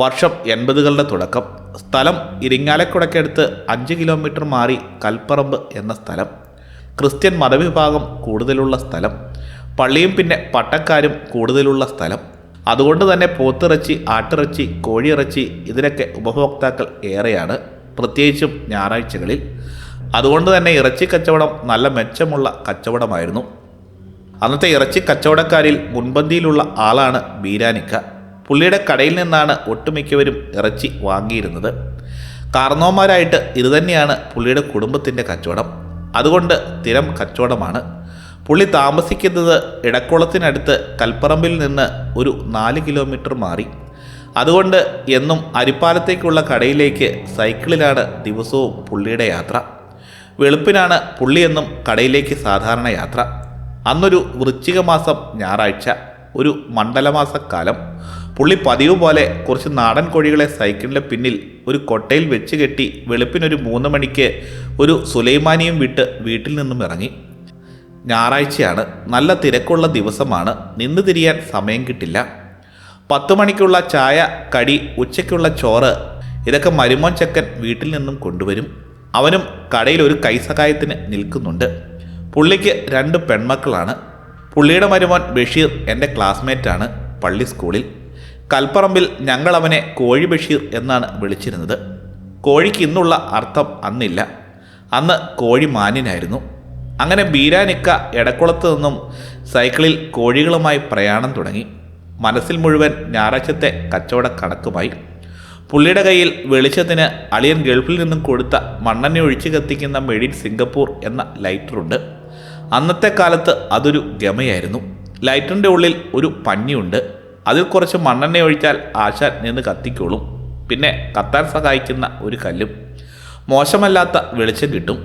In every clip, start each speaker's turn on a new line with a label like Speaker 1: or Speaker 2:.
Speaker 1: വർഷം എൺപതുകളുടെ തുടക്കം. സ്ഥലം ഇരിങ്ങാലക്കുടക്കടുത്ത് അഞ്ച് കിലോമീറ്റർ മാറി കൽപ്പറമ്പ് എന്ന സ്ഥലം. ക്രിസ്ത്യൻ മതവിഭാഗം കൂടുതലുള്ള സ്ഥലം. പള്ളിയും പിന്നെ പട്ടക്കാരും കൂടുതലുള്ള സ്ഥലം. അതുകൊണ്ട് തന്നെ പോത്തിറച്ചി ആട്ടിറച്ചി കോഴിയിറച്ചി ഇതിനൊക്കെ ഉപഭോക്താക്കൾ ഏറെയാണ് പ്രത്യേകിച്ചും ഞായറാഴ്ചകളിൽ. അതുകൊണ്ട് തന്നെ ഇറച്ചി കച്ചവടം നല്ല മെച്ചമുള്ള കച്ചവടമായിരുന്നു. അന്നത്തെ ഇറച്ചി കച്ചവടക്കാരിൽ മുൻപന്തിയിലുള്ള ആളാണ് ബീരാനിക്ക. പുള്ളിയുടെ കടയിൽ നിന്നാണ് ഒട്ടുമിക്കവരും ഇറച്ചി വാങ്ങിയിരുന്നത്. കാർന്നോന്മാരായിട്ട് ഇതുതന്നെയാണ് പുള്ളിയുടെ കുടുംബത്തിന്റെ കച്ചവടം. അതുകൊണ്ട് സ്ഥിരം കച്ചവടമാണ്. പുള്ളി താമസിക്കുന്നത് ഇടക്കുളത്തിനടുത്ത് കൽപ്പറമ്പിൽ നിന്ന് ഒരു നാല് കിലോമീറ്റർ മാറി. അതുകൊണ്ട് എന്നും അരിപ്പാലത്തേക്കുള്ള കടയിലേക്ക് സൈക്കിളിലാണ് ദിവസവും പുള്ളിയുടെ യാത്ര. വെളുപ്പിനാണ് പുള്ളിയെന്നും കടയിലേക്ക് സാധാരണ യാത്ര. അന്നൊരു വൃശ്ചിക മാസം ഞായറാഴ്ച ഒരു മണ്ഡലമാസക്കാലം പുള്ളി പതിവ് പോലെ കുറച്ച് നാടൻ കോഴികളെ സൈക്കിളിന്റെ പിന്നിൽ ഒരു കൊട്ടയിൽ വെച്ച് കെട്ടി വെളുപ്പിനൊരു മൂന്ന് മണിക്ക് ഒരു സുലൈമാനിയും വിട്ട് വീട്ടിൽ നിന്നും ഇറങ്ങി. ഞായറാഴ്ചയാണ്. നല്ല തിരക്കുള്ള ദിവസമാണ്. നിന്ന് തിരിയാൻ സമയം കിട്ടില്ല. പത്ത് മണിക്കുള്ള ചായ കടി ഉച്ചയ്ക്കുള്ള ചോറ് ഇതൊക്കെ മരുമോൻ ചക്കൻ വീട്ടിൽ നിന്നും കൊണ്ടുവരും. അവനും കടയിൽ ഒരു കൈസഹായത്തിന് നിൽക്കുന്നുണ്ട്. പുള്ളിക്ക് രണ്ട് പെൺമക്കളാണ്. പുള്ളിയുടെ മരുമോൻ ബഷീർ എന്റെ ക്ലാസ്മേറ്റാണ് പള്ളി സ്കൂളിൽ. കൽപ്പറമ്പിൽ ഞങ്ങളവനെ കോഴി ബഷീർ എന്നാണ് വിളിച്ചിരുന്നത്. കോഴിക്ക് ഇന്നുള്ള അർത്ഥം അന്നില്ല. അന്ന് കോഴി മാന്യനായിരുന്നു. അങ്ങനെ ബീരാനിക്ക എടക്കുളത്ത് നിന്നും സൈക്കിളിൽ കോഴികളുമായി പ്രയാണം തുടങ്ങി. മനസ്സിൽ മുഴുവൻ ഞായറാഴ്ചത്തെ കച്ചവട കണക്കുമായി. പുള്ളിയുടെ കയ്യിൽ വെളിച്ചത്തിന് അളിയൻ ഗൾഫിൽ നിന്നും കൊടുത്ത മണ്ണെണ്ണ ഒഴിച്ച് കത്തിക്കുന്ന മെഡിൻ സിംഗപ്പൂർ എന്ന ലൈറ്ററുണ്ട്. അന്നത്തെ കാലത്ത് അതൊരു ഗമയായിരുന്നു. ലൈറ്ററിന്റെ ഉള്ളിൽ ഒരു പഞ്ഞിയുണ്ട്. അതിൽ കുറച്ച് മണ്ണെണ്ണ ഒഴിച്ചാൽ ആശാൻ നിന്ന് കത്തിക്കോളും. പിന്നെ കത്താൻ സഹായിക്കുന്ന ഒരു കല്ലും. മോശമല്ലാത്ത വെളിച്ചം കിട്ടും.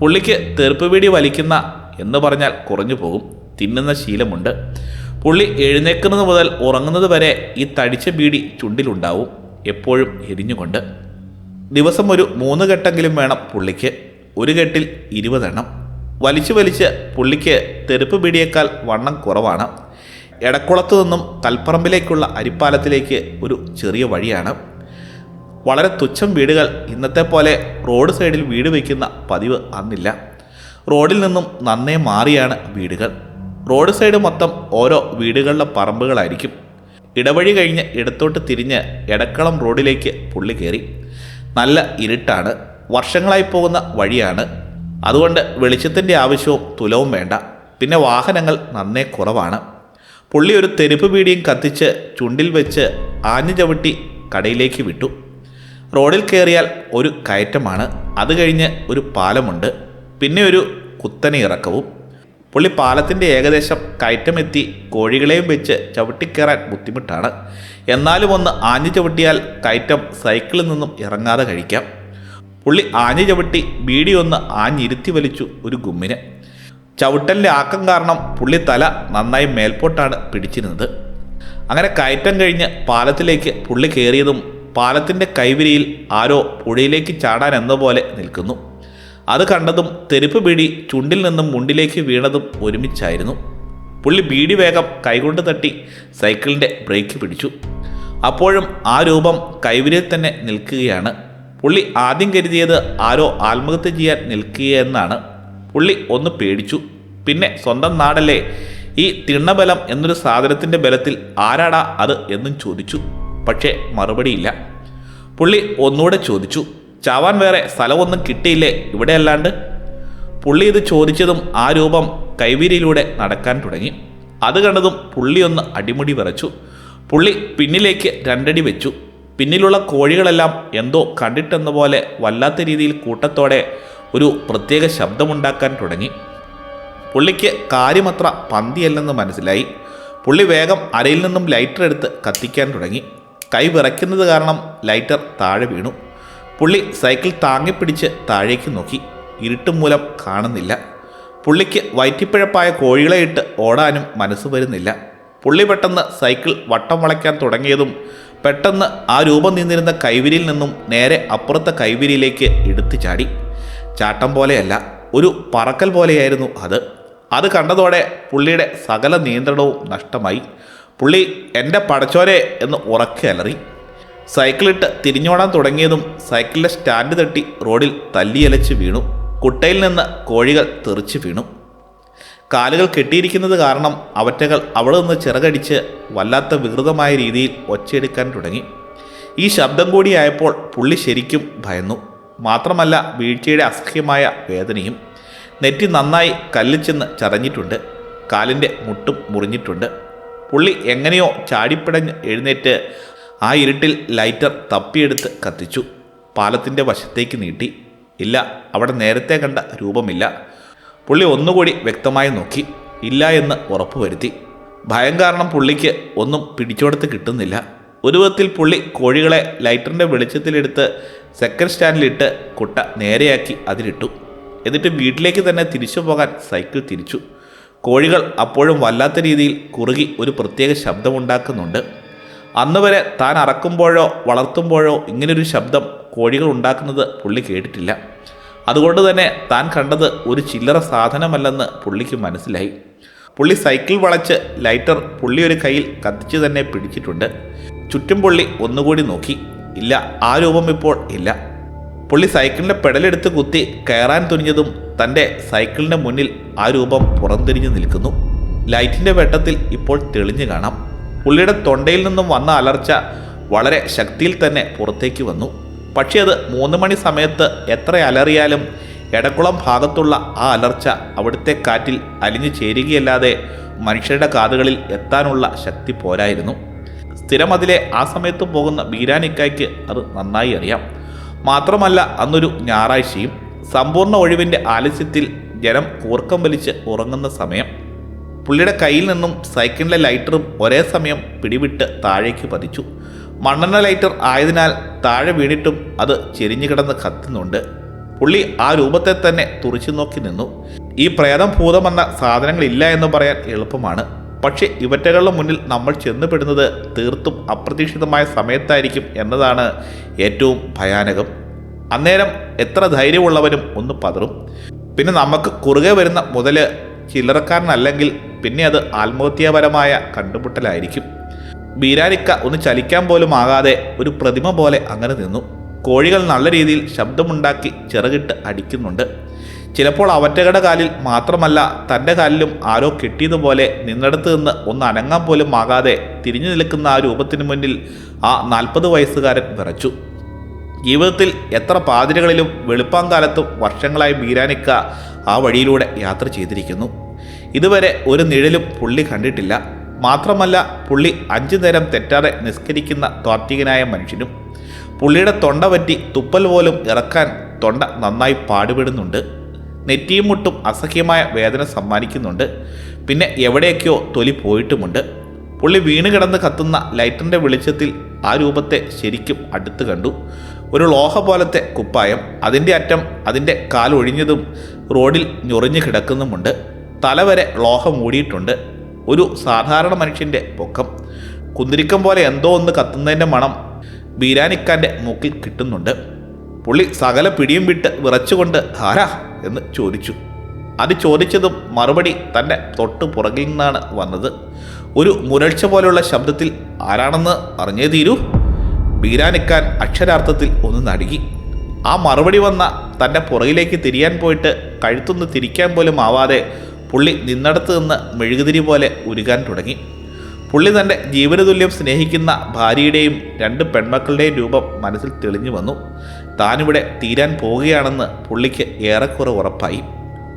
Speaker 1: പുള്ളിക്ക് തെറുപ്പുപീടി വലിക്കുന്ന എന്ന് പറഞ്ഞാൽ കുറഞ്ഞു പോകും. തിന്നുന്ന ശീലമുണ്ട്. പുള്ളി എഴുന്നേക്കുന്നത് മുതൽ ഉറങ്ങുന്നത് വരെ ഈ തടിച്ച ബീഡി ചുണ്ടിലുണ്ടാവും. എപ്പോഴും എരിഞ്ഞുകൊണ്ട്. ദിവസം ഒരു മൂന്ന് ഘട്ടെങ്കിലും വേണം പുള്ളിക്ക്. ഒരു ഘട്ടിൽ ഇരുപതെണ്ണം. വലിച്ചു വലിച്ച് പുള്ളിക്ക് തെരുപ്പ് ബീഡിയേക്കാൾ വണ്ണം കുറവാണ്. എടക്കുളത്തു നിന്നും കൽപ്പറമ്പിലേക്കുള്ള അരിപ്പാലത്തിലേക്ക് ഒരു ചെറിയ വഴിയാണ്. വളരെ തുച്ഛം വീടുകൾ ഇന്നത്തെ പോലെ റോഡ് സൈഡിൽ വീട് വയ്ക്കുന്ന പതിവ് അന്നില്ല. റോഡിൽ നിന്നും നന്നേ മാറിയാണ് വീടുകൾ. റോഡ് സൈഡ് മൊത്തം ഓരോ വീടുകളുടെ പറമ്പുകളായിരിക്കും. ഇടവഴി കഴിഞ്ഞ് ഇടത്തോട്ട് തിരിഞ്ഞ് എടക്കളം റോഡിലേക്ക് പുള്ളി കയറി. നല്ല ഇരുട്ടാണ്. വർഷങ്ങളായി പോകുന്ന വഴിയാണ്. അതുകൊണ്ട് വെളിച്ചത്തിന്റെ ആവശ്യവും തുലവും വേണ്ട. പിന്നെ വാഹനങ്ങൾ നന്നേ കുറവാണ്. പുള്ളി ഒരു തെരുപ്പ് പീടിയും കത്തിച്ച് ചുണ്ടിൽ വെച്ച് ആഞ്ഞു ചവിട്ടി കടയിലേക്ക് വിട്ടു. റോഡിൽ കയറിയാൽ ഒരു കയറ്റമാണ്. അത് കഴിഞ്ഞ് ഒരു പാലമുണ്ട്. പിന്നെ ഒരു കുത്തനെ ഇറക്കവും. പുള്ളി പാലത്തിന്റെ ഏകദേശം കയറ്റമെത്തി കോഴികളെയും വെച്ച് ചവിട്ടിക്കയറാൻ ബുദ്ധിമുട്ടാണ്. എന്നാലും ഒന്ന് ആഞ്ഞു ചവിട്ടിയാൽ കയറ്റം സൈക്കിളിൽ നിന്നും ഇറങ്ങാതെ കഴിക്കാം. പുള്ളി ആഞ്ഞു ചവിട്ടി ബീഡി ഒന്ന് ആഞ്ഞിരുത്തി വലിച്ചു ഒരു ഗുമ്മിന്. ചവിട്ടലിന്റെ ആക്കം കാരണം പുള്ളി തല നന്നായി മേൽപോട്ടാണ് പിടിച്ചിരുന്നത്. അങ്ങനെ കയറ്റം കഴിഞ്ഞ് പാലത്തിലേക്ക് പുള്ളി കയറിയതും പാലത്തിന്റെ കൈവിരിയിൽ ആരോ പുഴയിലേക്ക് ചാടാൻ എന്ന പോലെ നിൽക്കുന്നു. അത് കണ്ടതും തെരുപ്പ് ബീഡി ചുണ്ടിൽ നിന്നും മുണ്ടിലേക്ക് വീണതും ഒരുമിച്ചായിരുന്നു. പുള്ളി ബീഡി വേഗം കൈകൊണ്ട് തട്ടി സൈക്കിളിന്റെ ബ്രേക്ക് പിടിച്ചു. അപ്പോഴും ആ രൂപം കൈവിരിയിൽ തന്നെ നിൽക്കുകയാണ്. പുള്ളി ആദ്യം കരുതിയത് ആരോ ആത്മഹത്യ ചെയ്യാൻ നിൽക്കുകയെന്നാണ്. പുള്ളി ഒന്ന് പേടിച്ചു. പിന്നെ സ്വന്തം നാടല്ലേ? ഈ തിണ്ണബലം എന്നൊരു സാധനത്തിന്റെ ബലത്തിൽ ആരാടാ അത് എന്നും ചോദിച്ചു. പക്ഷേ മറുപടിയില്ല. പുള്ളി ഒന്നുകൂടെ ചോദിച്ചു. ചാവാൻ വേറെ സ്ഥലമൊന്നും കിട്ടിയില്ലേ ഇവിടെ അല്ലാണ്ട് പുള്ളി ഇത് ചോദിച്ചതും ആ രൂപം കൈവീരിയിലൂടെ നടക്കാൻ തുടങ്ങി. അത് കണ്ടതും പുള്ളി ഒന്ന് അടിമുടി വിറച്ചു. പുള്ളി പിന്നിലേക്ക് രണ്ടടി വെച്ചു. പിന്നിലുള്ള കോഴികളെല്ലാം എന്തോ കണ്ടിട്ടെന്ന പോലെ വല്ലാത്ത രീതിയിൽ കൂട്ടത്തോടെ ഒരു പ്രത്യേക ശബ്ദമുണ്ടാക്കാൻ തുടങ്ങി. പുള്ളിക്ക് കാര്യമത്ര പന്തിയല്ലെന്ന് മനസ്സിലായി. പുള്ളി വേഗം അരയിൽ നിന്നും ലൈറ്റർ എടുത്ത് കത്തിക്കാൻ തുടങ്ങി. കൈ വിറയ്ക്കുന്നത് കാരണം ലൈറ്റർ താഴെ വീണു. പുള്ളി സൈക്കിൾ താങ്ങിപ്പിടിച്ച് താഴേക്ക് നോക്കി. ഇരുട്ട് മൂലം കാണുന്നില്ല. പുള്ളിക്ക് വയറ്റിപ്പിഴപ്പായ കോഴികളെ ഇട്ട് ഓടാനും മനസ്സ് വരുന്നില്ല. പുള്ളി പെട്ടെന്ന് സൈക്കിൾ വട്ടം വളയ്ക്കാൻ തുടങ്ങിയതും പെട്ടെന്ന് ആ രൂപം നിന്നിരുന്ന കൈവിരിയിൽ നിന്നും നേരെ അപ്പുറത്തെ കൈവിരിയിലേക്ക് എടുത്തു ചാടി. ചാട്ടം പോലെയല്ല ഒരു പറക്കൽ പോലെയായിരുന്നു അത്. അത് കണ്ടതോടെ പുള്ളിയുടെ സകല നിയന്ത്രണവും നഷ്ടമായി. പുള്ളി എന്റെ പടച്ചോരെ എന്ന് ഉറക്കെ അലറി. സൈക്കിളിട്ട് തിരിഞ്ഞോടാൻ തുടങ്ങിയതും സൈക്കിളിന്റെ സ്റ്റാൻഡ് തട്ടി റോഡിൽ തല്ലിയലച്ച് വീണു. കുട്ടയിൽ നിന്ന് കോഴികൾ തെറിച്ച് വീണു. കാലുകൾ കെട്ടിയിരിക്കുന്നത് കാരണം അവറ്റകൾ അവിടെ നിന്ന് ചിറകടിച്ച് വല്ലാത്ത വികൃതമായ രീതിയിൽ ഒച്ചയെടുക്കാൻ തുടങ്ങി. ഈ ശബ്ദം കൂടിയായപ്പോൾ പുള്ളി ശരിക്കും ഭയന്നു. മാത്രമല്ല വീഴ്ചയുടെ അസഹ്യമായ വേദനയും നെറ്റി നന്നായി കല്ലിൽ ചെന്ന് ചതഞ്ഞിട്ടുണ്ട്. കാലിന്റെ മുട്ടും മുറിഞ്ഞിട്ടുണ്ട്. പുള്ളി എങ്ങനെയോ ചാടിപ്പിടഞ്ഞ് എഴുന്നേറ്റ് ആ ഇരുട്ടിൽ ലൈറ്റർ തപ്പിയെടുത്ത് കത്തിച്ചു. പാലത്തിന്റെ വശത്തേക്ക് നീട്ടി. ഇല്ല അവിടെ നേരത്തെ കണ്ട രൂപമില്ല. പുള്ളി ഒന്നുകൂടി വ്യക്തമായി നോക്കി. ഇല്ല എന്ന് ഉറപ്പുവരുത്തി. ഭയം കാരണം പുള്ളിക്ക് ഒന്നും പിടിച്ചോടത്ത് കിട്ടുന്നില്ല. ഒരു വിധത്തിൽ പുള്ളി കോഴികളെ ലൈറ്ററിന്റെ വെളിച്ചത്തിലെടുത്ത് സെക്കൻഡ് സ്റ്റാൻഡിലിട്ട് കുട്ട നേരെയാക്കി അതിലിട്ടു. എന്നിട്ട് വീട്ടിലേക്ക് തന്നെ തിരിച്ചു പോകാൻ സൈക്കിൾ തിരിച്ചു. കോഴികൾ അപ്പോഴും വല്ലാത്ത രീതിയിൽ കുറുകി ഒരു പ്രത്യേക ശബ്ദമുണ്ടാക്കുന്നുണ്ട്. അന്ന് വരെ താൻ അറക്കുമ്പോഴോ വളർത്തുമ്പോഴോ ഇങ്ങനൊരു ശബ്ദം കോഴികൾ ഉണ്ടാക്കുന്നത് പുള്ളി കേട്ടിട്ടില്ല. അതുകൊണ്ട് തന്നെ താൻ കണ്ടത് ഒരു ചില്ലറ സാധനമല്ലെന്ന് പുള്ളിക്ക് മനസ്സിലായി. പുള്ളി സൈക്കിൾ വളച്ച് ലൈറ്റർ പുള്ളി ഒരു കയ്യിൽ കത്തിച്ച് തന്നെ പിടിച്ചിട്ടുണ്ട്. ചുറ്റും പുള്ളി ഒന്നുകൂടി നോക്കി. ഇല്ല ആ രൂപം ഇപ്പോൾ ഇല്ല. പുള്ളി സൈക്കിളിന്റെ പെടലെടുത്ത് കുത്തി കയറാൻ തുനിഞ്ഞതും തന്റെ സൈക്കിളിന്റെ മുന്നിൽ ആ രൂപം പുറംതിരിഞ്ഞു നിൽക്കുന്നു. ലൈറ്റിന്റെ വെട്ടത്തിൽ ഇപ്പോൾ തെളിഞ്ഞു കാണാം. പുള്ളിയുടെ തൊണ്ടയിൽ നിന്നും വന്ന അലർച്ച വളരെ ശക്തിയിൽ തന്നെ പുറത്തേക്ക് വന്നു. പക്ഷേ അത് മൂന്ന് മണി സമയത്ത് എത്ര അലറിയാലും എടക്കുളം ഭാഗത്തുള്ള ആ അലർച്ച അവിടുത്തെ കാറ്റിൽ അലിഞ്ഞു ചേരുകയല്ലാതെ മനുഷ്യരുടെ കാതുകളിൽ എത്താനുള്ള ശക്തി പോരായിരുന്നു. സ്ഥിരം അതിലെ ആ സമയത്ത് പോകുന്ന ബീരാനിക്കായ്ക്ക് അത് നന്നായി അറിയാം. മാത്രമല്ല അന്നൊരു ഞായറാഴ്ചയും സമ്പൂർണ ഒഴിവിന്റെ ആലസ്യത്തിൽ ജനം കൂർക്കം വലിച്ച് ഉറങ്ങുന്ന സമയം. പുള്ളിയുടെ കയ്യിൽ നിന്നും സൈക്കിളിലെ ലൈറ്ററും ഒരേ സമയം പിടിവിട്ട് താഴേക്ക് പതിച്ചു. മണ്ണെണ്ണ ലൈറ്റർ ആയതിനാൽ താഴെ വീണിട്ടും അത് ചെരിഞ്ഞു കിടന്ന് കത്തുന്നുണ്ട്. പുള്ളി ആ രൂപത്തെ തന്നെ തുറിച്ചു നോക്കി നിന്നു. ഈ പ്രേതം ഭൂതമെന്ന സാധനങ്ങളില്ല എന്ന് പറയാൻ എളുപ്പമാണ്. പക്ഷേ ഇവറ്റകളുടെ മുന്നിൽ നമ്മൾ ചെന്നുപെടുന്നത് തീർത്തും അപ്രതീക്ഷിതമായ സമയത്തായിരിക്കും എന്നതാണ് ഏറ്റവും ഭയാനകം. അന്നേരം എത്ര ധൈര്യമുള്ളവരും ഒന്ന് പതറും. പിന്നെ നമുക്ക് കുറുകെ വരുന്ന മുതൽ ചില്ലറക്കാരനല്ലെങ്കിൽ പിന്നെ അത് ആത്മഹത്യാപരമായ കണ്ടുമുട്ടലായിരിക്കും. ബീരാനിക്ക ഒന്ന് ചലിക്കാൻ പോലും ആകാതെ ഒരു പ്രതിമ പോലെ അങ്ങനെ നിന്നു. കോഴികൾ നല്ല രീതിയിൽ ശബ്ദമുണ്ടാക്കി ചിറകിട്ട് അടിക്കുന്നുണ്ട്. ചിലപ്പോൾ അവറ്റകളുടെ കാലിൽ മാത്രമല്ല തന്റെ കാലിലും ആരോ കെട്ടിയതുപോലെ നിന്നിടത്ത് നിന്ന് ഒന്ന് അനങ്ങാൻ പോലും ആകാതെ തിരിഞ്ഞു നിൽക്കുന്ന ആ രൂപത്തിന് മുന്നിൽ ആ നാൽപ്പത് വയസ്സുകാരൻ വിറച്ചു. ജീവിതത്തിൽ എത്ര പാതിരകളിലും വെളുപ്പാങ്കാലത്തും വർഷങ്ങളായി ബീരാനിക്ക ആ വഴിയിലൂടെ യാത്ര ചെയ്തിരിക്കുന്നു. ഇതുവരെ ഒരു നിഴലും പുള്ളി കണ്ടിട്ടില്ല. മാത്രമല്ല പുള്ളി അഞ്ചു നേരം തെറ്റാതെ നിസ്കരിക്കുന്ന താത്വികനായ മനുഷ്യനും പുള്ളിയുടെ തൊണ്ട പറ്റി തുപ്പൽ പോലും ഇറക്കാൻ തൊണ്ട നന്നായി പാടുപെടുന്നുണ്ട്. നെറ്റിയും മുട്ടും അസഹ്യമായ വേദന സമ്മാനിക്കുന്നുണ്ട്. പിന്നെ എവിടെയൊക്കെയോ തൊലി പോയിട്ടുമുണ്ട്. പുള്ളി വീണ് കിടന്ന് കത്തുന്ന ലൈറ്ററിന്റെ വെളിച്ചത്തിൽ ആ രൂപത്തെ ശരിക്കും അടുത്ത് കണ്ടു. ഒരു ലോഹ പോലത്തെ കുപ്പായം. അതിന്റെ അറ്റം അതിന്റെ കാലൊഴിഞ്ഞതും റോഡിൽ ഞൊറിഞ്ഞു കിടക്കുന്നുമുണ്ട്. തലവരെ ലോഹം മൂടിയിട്ടുണ്ട്. ഒരു സാധാരണ മനുഷ്യന്റെ പൊക്കം. കുന്തിരിക്കം പോലെ എന്തോ ഒന്ന് കത്തുന്നതിന്റെ മണം ബീരാനിക്കാന്റെ മൂക്കിൽ കിട്ടുന്നുണ്ട്. പുള്ളി സകല പിടിയും വിട്ട് വിറച്ചുകൊണ്ട് ആരാ? എന്ന് ചോദിച്ചു. അത് ചോദിച്ചതും മറുപടി തന്റെ തൊട്ട് പുറകിൽ നിന്നാണ് വന്നത്. ഒരു മുരൾച്ച പോലെയുള്ള ശബ്ദത്തിൽ ആരാണെന്ന് അറിഞ്ഞേ തീരൂ? ബീരാനിക്കാൻ അക്ഷരാർത്ഥത്തിൽ ഒന്ന് നടുങ്ങി. ആ മറുപടി വന്ന തന്റെ പുറകിലേക്ക് തിരിയാൻ പോയിട്ട് കഴുത്തൊന്ന് തിരിക്കാൻ പോലും ആവാതെ പുള്ളി നിന്നടത്ത് നിന്ന് മെഴുകുതിരി പോലെ ഉരുകാൻ തുടങ്ങി. പുള്ളി തന്റെ ജീവനതുല്യം സ്നേഹിക്കുന്ന ഭാര്യയുടെയും രണ്ട് പെൺമക്കളുടെയും രൂപം മനസ്സിൽ തെളിഞ്ഞു വന്നു. താനിവിടെ തീരാൻ പോവുകയാണെന്ന് പുള്ളിക്ക് ഏറെക്കുറെ ഉറപ്പായി.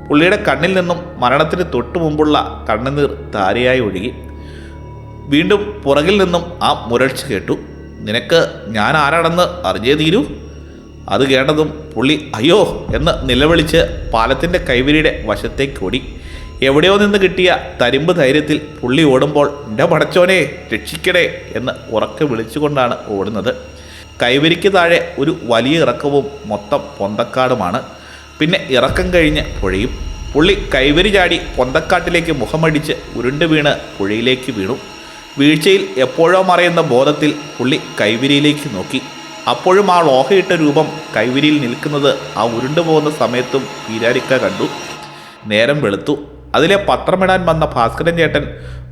Speaker 1: പുള്ളിയുടെ കണ്ണിൽ നിന്നും മരണത്തിന് തൊട്ടു മുമ്പുള്ള കണ്ണുനീർ ധാരയായി ഒഴുകി. വീണ്ടും പുറകിൽ നിന്നും ആ മുരൾച്ച കേട്ടു. നിനക്ക് ഞാൻ ആരാണെന്ന് അറിഞ്ഞേ തീരൂ? അത് കേട്ടതും പുള്ളി അയ്യോ എന്ന് നിലവിളിച്ച് പാലത്തിന്റെ കൈവരിയുടെ വശത്തേക്ക് ഓടി. എവിടെയോ നിന്ന് കിട്ടിയ തരിമ്പ് ധൈര്യത്തിൽ പുള്ളി ഓടുമ്പോൾ എന്റെ പടച്ചോനെ രക്ഷിക്കണേ എന്ന് ഉറക്കെ വിളിച്ചുകൊണ്ടാണ് ഓടുന്നത്. കൈവരിക്ക് താഴെ ഒരു വലിയ ഇറക്കവും മൊത്തം പൊന്തക്കാടുമാണ്. പിന്നെ ഇറക്കം കഴിഞ്ഞ് പുഴയും. പുള്ളി കൈവരി ചാടി പൊന്തക്കാട്ടിലേക്ക് മുഖമടിച്ച് ഉരുണ്ട് വീണ് പുഴയിലേക്ക് വീണു. വീഴ്ചയിൽ എപ്പോഴോ മറയുന്ന ബോധത്തിൽ പുള്ളി കൈവരിയിലേക്ക് നോക്കി. അപ്പോഴും ആ ലോഹയിട്ട രൂപം കൈവരിയിൽ നിൽക്കുന്നത് ആ ഉരുണ്ടു പോകുന്ന സമയത്തും പീരാരിക്ക കണ്ടു. നേരം വെളുത്തു. അതിലെ പത്രമിടാൻ വന്ന ഭാസ്കരൻ ചേട്ടൻ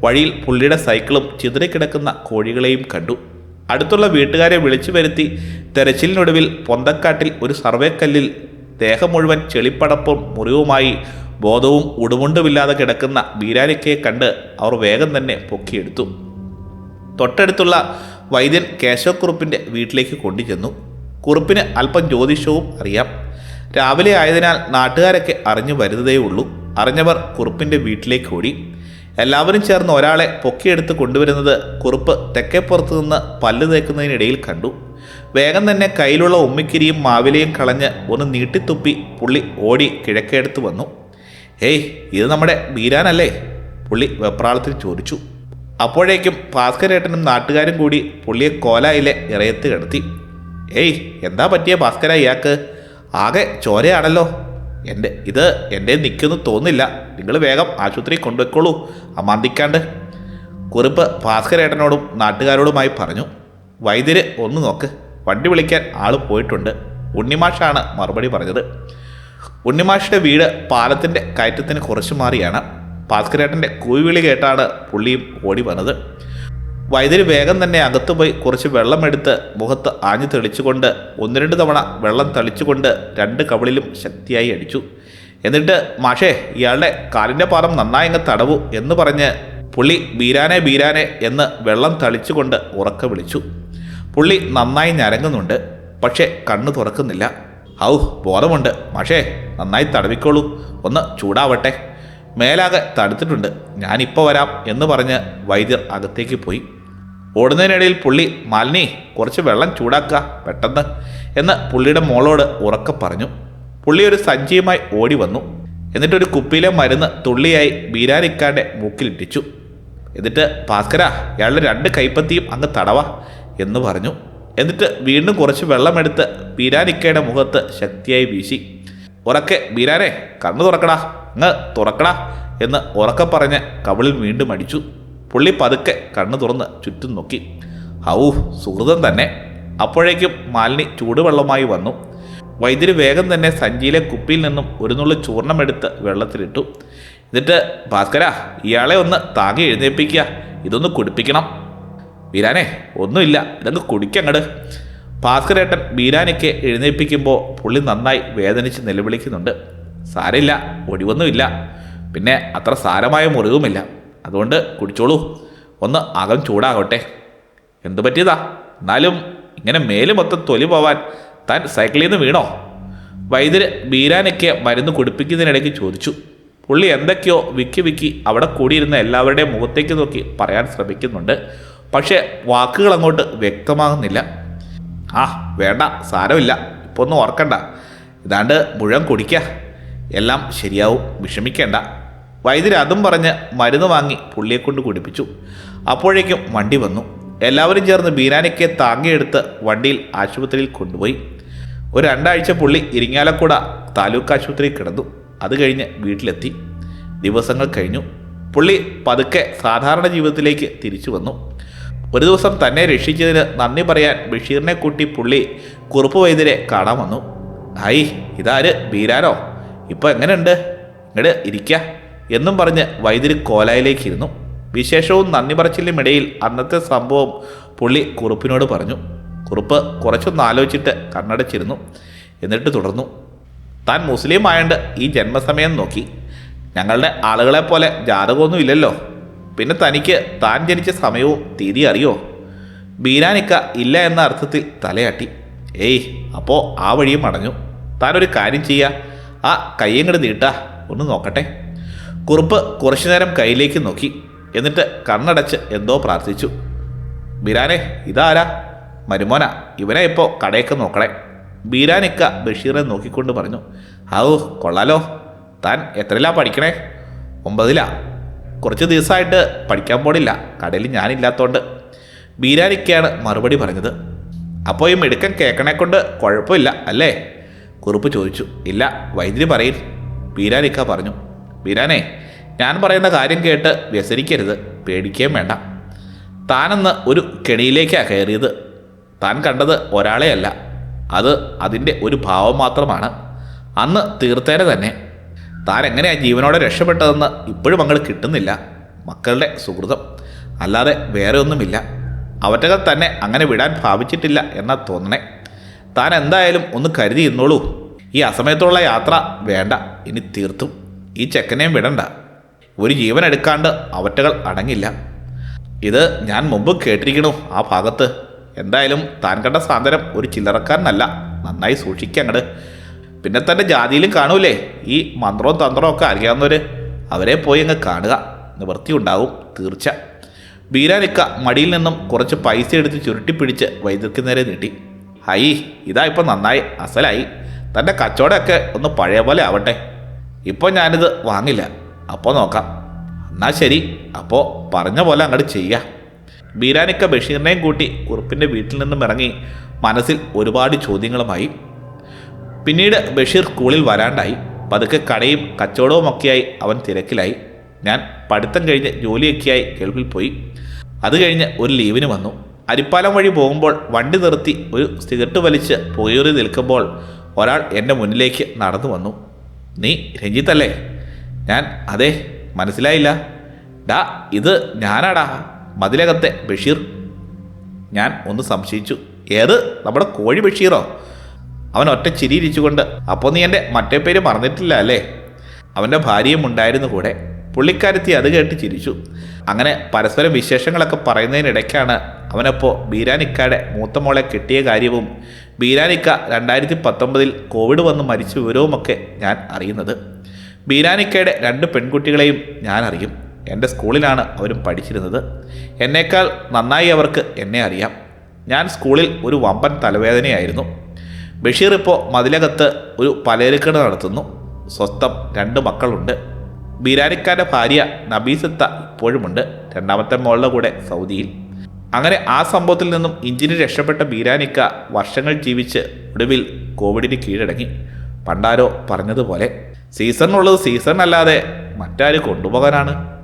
Speaker 1: വഴിയിൽ പുള്ളിയുടെ സൈക്കിളും ചിതറിക്കിടക്കുന്ന കോഴികളെയും കണ്ടു. അടുത്തുള്ള വീട്ടുകാരെ വിളിച്ചു വരുത്തി തെരച്ചിലിനൊടുവിൽ പൊന്തക്കാട്ടിൽ ഒരു സർവേക്കല്ലിൽ ദേഹം മുഴുവൻ ചെളിപ്പടപ്പും മുറിവുമായി ബോധവും ഉടുമുണ്ടുമില്ലാതെ കിടക്കുന്ന ബീരാലിക്കയെ കണ്ട് അവർ വേഗം തന്നെ പൊക്കിയെടുത്തു. തൊട്ടടുത്തുള്ള വൈദ്യൻ കേശവക്കുറുപ്പിന്റെ വീട്ടിലേക്ക് കൊണ്ടുചെന്നു. കുറുപ്പിന് അല്പം ജ്യോതിഷവും അറിയാം. രാവിലെ ആയതിനാൽ നാട്ടുകാരൊക്കെ അറിഞ്ഞു വരുന്നതേ ഉള്ളൂ അറിഞ്ഞവർ കുറുപ്പിന്റെ വീട്ടിലേക്ക് ഓടി. എല്ലാവരും ചേർന്ന് ഒരാളെ പൊക്കിയെടുത്ത് കൊണ്ടുവരുന്നത് കുറുപ്പ് തെക്കേപ്പുറത്ത് നിന്ന് പല്ല് തേക്കുന്നതിനിടയിൽ കണ്ടു. വേഗം തന്നെ കയ്യിലുള്ള ഉമ്മിക്കിരിയും മാവിലയും കളഞ്ഞ് ഒന്ന് നീട്ടിത്തുപ്പി പുള്ളി ഓടി കിഴക്കേടുത്ത് വന്നു. ഏയ് ഇത് നമ്മുടെ ബീരാനല്ലേ? പുള്ളി വെപ്രാളത്തിൽ ചോദിച്ചു. അപ്പോഴേക്കും ഭാസ്കരേട്ടനും നാട്ടുകാരും കൂടി പുള്ളിയെ കോലായിലെ ഇറയത്ത് കിടത്തി. ഏയ് എന്താ പറ്റിയ ഭാസ്കര ഇയാൾക്ക്? ആകെ ചോരയാണല്ലോ. എന്റെ ഇത് എന്റെ നിൽക്കുന്നു തോന്നില്ല നിങ്ങൾ വേഗം ആശുപത്രി കൊണ്ടുപോയിക്കോളൂ അമാന്തിക്കാണ്ട്. കുറിപ്പ് ഭാസ്കരേട്ടനോടും നാട്ടുകാരോടുമായി പറഞ്ഞു. വൈദ്യര് ഒന്ന് നോക്ക്. വണ്ടി വിളിക്കാൻ ആൾ പോയിട്ടുണ്ട്. ഉണ്ണിമാഷാണ് മറുപടി പറഞ്ഞത്. ഉണ്ണിമാഷിന്റെ വീട് പാലത്തിന്റെ കയറ്റത്തിന് കുറച്ച് മാറിയാണ്. ഭാസ്കരേട്ടന്റെ കൂവിളി കേട്ടാണ് പുള്ളിയും ഓടി വന്നത്. വൈദ്യുതി വേഗം തന്നെ അകത്തു പോയി കുറച്ച് വെള്ളമെടുത്ത് മുഖത്ത് ആഞ്ഞു തെളിച്ചുകൊണ്ട് ഒന്ന് രണ്ട് തവണ വെള്ളം തളിച്ചുകൊണ്ട് രണ്ട് കവിളിലും ശക്തിയായി അടിച്ചു. എന്നിട്ട് മാഷേ ഇയാളുടെ കാലിന്റെ പാദം നന്നായി അങ്ങ് തടവു എന്ന് പറഞ്ഞ് പുള്ളി ബീരാനെ ബീരാനെ എന്ന് വെള്ളം തളിച്ചുകൊണ്ട് ഉറക്ക വിളിച്ചു. പുള്ളി നന്നായി ഞരങ്ങുന്നുണ്ട് പക്ഷേ കണ്ണു തുറക്കുന്നില്ല. ഔ ബോധമുണ്ട്. മാഷേ നന്നായി തടവിക്കോളൂ. ഒന്ന് ചൂടാവട്ടെ. മേലാകെ തടുത്തിട്ടുണ്ട്. ഞാനിപ്പോൾ വരാം എന്ന് പറഞ്ഞ് വൈദ്യർ അകത്തേക്ക് പോയി. ഓടുന്നതിനിടയിൽ പുള്ളി മാലിനി കുറച്ച് വെള്ളം ചൂടാക്കുക പെട്ടെന്ന് എന്ന് പുള്ളിയുടെ മോളോട് ഉറക്കെ പറഞ്ഞു. പുള്ളി ഒരു സഞ്ചിയുമായി ഓടി വന്നു. എന്നിട്ടൊരു കുപ്പിയിലെ മരുന്ന് തുള്ളിയായി ബീരാനിക്കാന്റെ മൂക്കിലിട്ടിച്ചു. എന്നിട്ട് ഭാസ്കര ഇയാളുടെ രണ്ട് കൈപ്പത്തിയും അങ്ങ് തടവ എന്ന് പറഞ്ഞു. എന്നിട്ട് വീണ്ടും കുറച്ച് വെള്ളമെടുത്ത് ബീരാനിക്കയുടെ മുഖത്ത് ശക്തിയായി വീശി. ഉറക്കെ ബീരാനെ കണ്ണു തുറക്കടാ അങ്ങ് തുറക്കടാ എന്ന് ഉറക്കെ പറഞ്ഞ് കവിളിൽ വീണ്ടും അടിച്ചു. പുള്ളി പതുക്കെ കണ്ണു തുറന്ന് ചുറ്റും നോക്കി. ഹൗ സുഹൃതം തന്നെ. അപ്പോഴേക്കും മാലിനി ചൂടുവെള്ളമായി വന്നു. വൈദ്യുതി വേഗം തന്നെ സഞ്ചിയിലെ കുപ്പിയിൽ നിന്നും ഒരു നുള്ളി ചൂർണമെടുത്ത് വെള്ളത്തിലിട്ടു. എന്നിട്ട് ഭാസ്കര ഇയാളെ ഒന്ന് താങ്ങി എഴുന്നേൽപ്പിക്കുക ഇതൊന്ന് കുടിപ്പിക്കണം. വീരാനെ ഒന്നുമില്ല. ഇതൊക്കെ കുടിക്കങ്ങട് ഭാസ്കരേട്ടൻ ബീരാനിക്ക് എഴുന്നേൽപ്പിക്കുമ്പോൾ പുള്ളി നന്നായി വേദനിച്ച് നിലവിളിക്കുന്നുണ്ട്. സാരമില്ല ഒടിവൊന്നുമില്ല. പിന്നെ അത്ര സാരമായ മുറിവുമില്ല. അതുകൊണ്ട് കുടിച്ചോളൂ. ഒന്ന് അകം ചൂടാകട്ടെ. എന്തു പറ്റിയതാ? എന്നാലും ഇങ്ങനെ മേൽ മൊത്തം തൊലി പോവാൻ താൻ സൈക്കിളിൽ നിന്ന് വീണോ? വൈദ്യര് ബീരാനയ്ക്ക് മരുന്ന് കുടിപ്പിക്കുന്നതിനിടയ്ക്ക് ചോദിച്ചു. പുള്ളി എന്തൊക്കെയോ വിക്കി വിക്കി അവിടെ കൂടിയിരുന്ന എല്ലാവരുടെയും മുഖത്തേക്ക് നോക്കി പറയാൻ ശ്രമിക്കുന്നുണ്ട്. പക്ഷേ വാക്കുകൾ അങ്ങോട്ട് വ്യക്തമാകുന്നില്ല. ആ വേണ്ട സാരമില്ല. ഇപ്പോൾ ഒന്നും ഓർക്കണ്ട. ഇതാണ്ട് മുഴുവൻ കുടിക്കുക എല്ലാം ശരിയാവും വിഷമിക്കേണ്ട. വൈദ്യര് അതും പറഞ്ഞ് മരുന്ന് വാങ്ങി പുള്ളിയെ കൊണ്ട് കുടിപ്പിച്ചു. അപ്പോഴേക്കും വണ്ടി വന്നു. എല്ലാവരും ചേർന്ന് ബീനാനിക്ക് താങ്ങിയെടുത്ത് വണ്ടിയിൽ ആശുപത്രിയിൽ കൊണ്ടുപോയി. ഒരു രണ്ടാഴ്ച പുള്ളി ഇരിങ്ങാലക്കുട താലൂക്ക് ആശുപത്രിയിൽ കിടന്നു. അത് കഴിഞ്ഞ് വീട്ടിലെത്തി. ദിവസങ്ങൾ കഴിഞ്ഞു. പുള്ളി പതുക്കെ സാധാരണ ജീവിതത്തിലേക്ക് തിരിച്ചു വന്നു. ഒരു ദിവസം തന്നെ രക്ഷിച്ചതിന് നന്ദി പറയാൻ ബഷീറിനെ കൂട്ടി പുള്ളി കുറുപ്പ് വൈദ്യരെ കാണാൻ വന്നു. ഹായ് ഇതാര്? ബീരാനോ? ഇപ്പോൾ എങ്ങനെയുണ്ട്? ഇങ്ങട് ഇരിക്ക എന്നും പറഞ്ഞ് വൈദ്യര് കോലായിലേക്ക് ഇരുന്നു വിശേഷവും നന്ദി പറച്ചിലും ഇടയിൽ അന്നത്തെ സംഭവം പുള്ളി കുറുപ്പിനോട് പറഞ്ഞു. കുറുപ്പ് കുറച്ചൊന്ന് ആലോചിച്ചിട്ട് കണ്ണടച്ചിരുന്നു. എന്നിട്ട് തുടർന്നു. താൻ മുസ്ലിം ആയണ്ട് ഈ ജന്മസമയം നോക്കി. ഞങ്ങളുടെ ആളുകളെ പോലെ ജാതകമൊന്നും ഇല്ലല്ലോ പിന്നെ തനിക്ക് താൻ ജനിച്ച സമയവും തീയതി അറിയോ? ബീനാനിക്ക ഇല്ല എന്ന അർത്ഥത്തിൽ തലയാട്ടി. ഏയ് അപ്പോൾ ആ വഴിയും അടഞ്ഞു താനൊരു കാര്യം ചെയ്യുക ആ കയ്യങ്ങട് നീട്ടാ. ഒന്ന് നോക്കട്ടെ. കുറുപ്പ് കുറച്ചു നേരം കയ്യിലേക്ക് നോക്കി. എന്നിട്ട് കണ്ണടച്ച് എന്തോ പ്രാർത്ഥിച്ചു. ബീരാനെ ഇതാരാ? മരുമോന ഇവനെ ഇപ്പോൾ കടയൊക്കെ നോക്കണേ. ബീരാനിക്ക ബഷീറെ നോക്കിക്കൊണ്ട് പറഞ്ഞു. ഔ കൊള്ളാലോ. താൻ എത്രയിലാ പഠിക്കണേ? ഒമ്പതിലാ. കുറച്ച് ദിവസമായിട്ട് പഠിക്കാൻ പോണില്ല. കടയിൽ ഞാനില്ലാത്തോണ്ട്. ബീരാനിക്കയാണ് മറുപടി പറഞ്ഞത്. അപ്പോൾ ഈ മിടുക്കൻ കേൾക്കണേ കൊണ്ട് കുഴപ്പമില്ല അല്ലേ? കുറുപ്പ് ചോദിച്ചു. ഇല്ല വൈദ്യുതി പറയും. ബീരാനിക്ക പറഞ്ഞു. ബീരാനെ ഞാൻ പറയുന്ന കാര്യം കേട്ട് വ്യസനിക്കരുത്. പേടിക്കുകയും വേണ്ട. താനെന്ന് ഒരു കെണിയിലേക്കാണ് കയറിയത്. താൻ കണ്ടത് ഒരാളെയല്ല. അത് അതിന്റെ ഒരു ഭാവം മാത്രമാണ്. അന്ന് തീർത്തേനെ തന്നെ. താൻ എങ്ങനെയാണ് ജീവനോടെ രക്ഷപ്പെട്ടതെന്ന് ഇപ്പോഴും അങ്ങൾ കിട്ടുന്നില്ല. മക്കളുടെ സുഹൃതം. അല്ലാതെ വേറെ ഒന്നുമില്ല. അവറ്റകൾ തന്നെ അങ്ങനെ വിടാൻ ഭാവിച്ചിട്ടില്ല എന്നാ തോന്നണേ. താൻ എന്തായാലും ഒന്ന് കരുതി ഇന്നോളൂ ഈ അസമയത്തുള്ള യാത്ര വേണ്ട ഇനി തീർത്തും. ഈ ചെക്കനെയും വിടണ്ട. ഒരു ജീവൻ എടുക്കാണ്ട് അവറ്റകൾ അടങ്ങില്ല. ഇത് ഞാൻ മുമ്പ് കേട്ടിരിക്കണു ആ ഭാഗത്ത്. എന്തായാലും താൻ കണ്ട സാന്ത്വനം ഒരു ചില്ലറക്കാരനല്ല. നന്നായി സൂക്ഷിക്കുക അങ്ങട്. പിന്നെ തന്റെ ജാതിയിലും കാണൂലേ? ഈ മന്ത്രവും തന്ത്രവും ഒക്കെ അറിയാവുന്നവർ അവരെ പോയി അങ്ങ് കാണുക. നിവൃത്തി ഉണ്ടാവും തീർച്ച. ബീരാനിക്ക മടിയിൽ നിന്നും കുറച്ച് പൈസ എടുത്ത് ചുരുട്ടിപ്പിടിച്ച് വൈദ്യർക്ക് നേരെ നീട്ടി. ഹൈ ഇതാ ഇപ്പം നന്നായി. അസലായി. തന്റെ കച്ചവടമൊക്കെ ഒന്ന് പഴയ പോലെ ആവട്ടെ. ഇപ്പോൾ ഞാനിത് വാങ്ങില്ല. അപ്പോൾ നോക്കാം. എന്നാൽ ശരി. അപ്പോൾ പറഞ്ഞ പോലെ അങ്ങോട്ട് ചെയ്യാം. ബീരാനിക്ക ബഷീറിനെയും കൂട്ടി കുറുപ്പിന്റെ വീട്ടിൽ നിന്നും ഇറങ്ങി മനസ്സിൽ ഒരുപാട് ചോദ്യങ്ങളുമായി പിന്നീട് ബഷീർ സ്കൂളിൽ വരാണ്ടായി. പതുക്കെ കടയും കച്ചവടവും ഒക്കെയായി അവൻ തിരക്കിലായി. ഞാൻ പഠിത്തം കഴിഞ്ഞ് ജോലിയൊക്കെയായി ഗൾഫിൽ പോയി. അത് കഴിഞ്ഞ് ഒരു ലീവിന് വന്നു. അരിപ്പാലം വഴി പോകുമ്പോൾ വണ്ടി നിർത്തി ഒരു സിഗരറ്റ് വലിച്ച് പുകയൂറി നിൽക്കുമ്പോൾ ഒരാൾ എന്റെ മുന്നിലേക്ക് നടന്നു വന്നു. നീ രഞ്ജിത്തല്ലേ? ഞാൻ അതെ. മനസ്സിലായില്ല. ഡാ ഇത് ഞാനാടാ. മതിലകത്തെ ബഷീർ. ഞാൻ ഒന്ന് സംശയിച്ചു. ഏത്? നമ്മുടെ കോഴി ബഷീറോ? അവൻ ഒറ്റ ചിരിയിരിച്ചുകൊണ്ട് അപ്പോൾ നീ എന്റെ മറ്റേ പേര് മറന്നിട്ടില്ല അല്ലേ? അവന്റെ ഭാര്യയും ഉണ്ടായിരുന്നു കൂടെ. പുള്ളിക്കാരത്തി അത് കേട്ട് ചിരിച്ചു. അങ്ങനെ പരസ്പരം വിശേഷങ്ങളൊക്കെ പറയുന്നതിനിടയ്ക്കാണ് അവനപ്പോൾ ബീരാനിക്കയുടെ മൂത്ത മോളെ കിട്ടിയ കാര്യവും ബീരാനിക്ക രണ്ടായിരത്തി പത്തൊമ്പതിൽ കോവിഡ് വന്ന് മരിച്ച വിവരവുമൊക്കെ ഞാൻ അറിയുന്നത്. ബീരാനിക്കയുടെ രണ്ട് പെൺകുട്ടികളെയും ഞാൻ അറിയും. എന്റെ സ്കൂളിലാണ് അവരും പഠിച്ചിരുന്നത്. എന്നേക്കാൾ നന്നായി അവർക്ക് എന്നെ അറിയാം. ഞാൻ സ്കൂളിൽ ഒരു വമ്പൻ തലവേദനയായിരുന്നു. ബഷീർ ഇപ്പോൾ മതിലകത്ത് ഒരു പലചരക്കട നടത്തുന്നു. സ്വസ്ഥം രണ്ട് മക്കളുണ്ട്. ബിരാനിക്കാരുടെ ഭാര്യ നബീസത്ത ഇപ്പോഴുമുണ്ട് രണ്ടാമത്തെ മോളുടെ കൂടെ സൗദിയിൽ. അങ്ങനെ ആ സംഭവത്തിൽ നിന്നും ഇഞ്ചിന് രക്ഷപ്പെട്ട ബീരാനിക്ക വർഷങ്ങൾ ജീവിച്ച് ഒടുവിൽ കോവിഡിന് കീഴടങ്ങി. പണ്ടാരോ പറഞ്ഞതുപോലെ സീസണിനുള്ളത് സീസൺ അല്ലാതെ മറ്റാര് കൊണ്ടുപോകാനാണ്?